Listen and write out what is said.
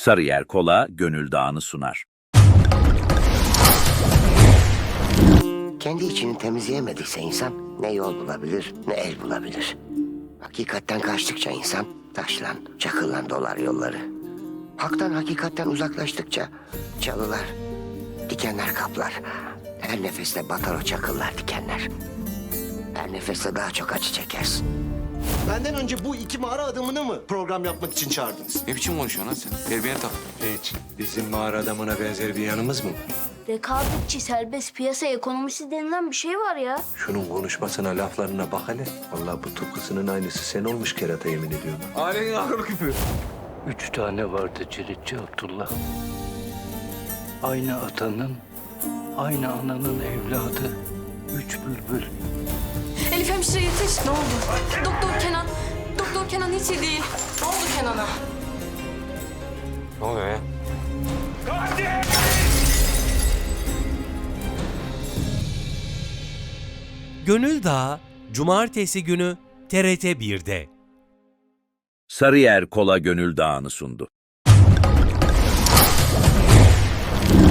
Sarıyer Kola Gönül Dağı'nı sunar. Kendi içini temizleyemediyse insan ne yol bulabilir ne el bulabilir. Hakikatten kaçtıkça insan taşlan, çakıllan dolar yolları. Haktan hakikatten uzaklaştıkça çalılar, dikenler kaplar. Her nefeste batar o çakıllar dikenler. Her nefeste daha çok acı çekersin. Benden önce bu iki mağara adamını mı program yapmak için çağırdınız? Ne biçim konuşuyorsun lan sen? Terbiyeni tak. Hiç. Bizim mağara adamına benzer bir yanımız mı var? Rekabetçi serbest piyasa ekonomisi denilen bir şey var ya. Şunun konuşmasına, laflarına bak hele. Vallahi bu tıpkısının aynısı sen olmuş kerata yemin ediyorum. Ailenin akıl küpü. Üç tane vardı Ciritçi Abdullah. Aynı atanın, aynı ananın evladı. Üç bülbül. Hemşire yetiş. Ne oldu? Doktor Kenan. Doktor Kenan hiç iyi değil. Ne oldu Kenan'a? Ne oluyor ya? Gönül Dağı, Cumartesi günü TRT 1'de. Sarıyer Kola Gönül Dağı'nı sundu.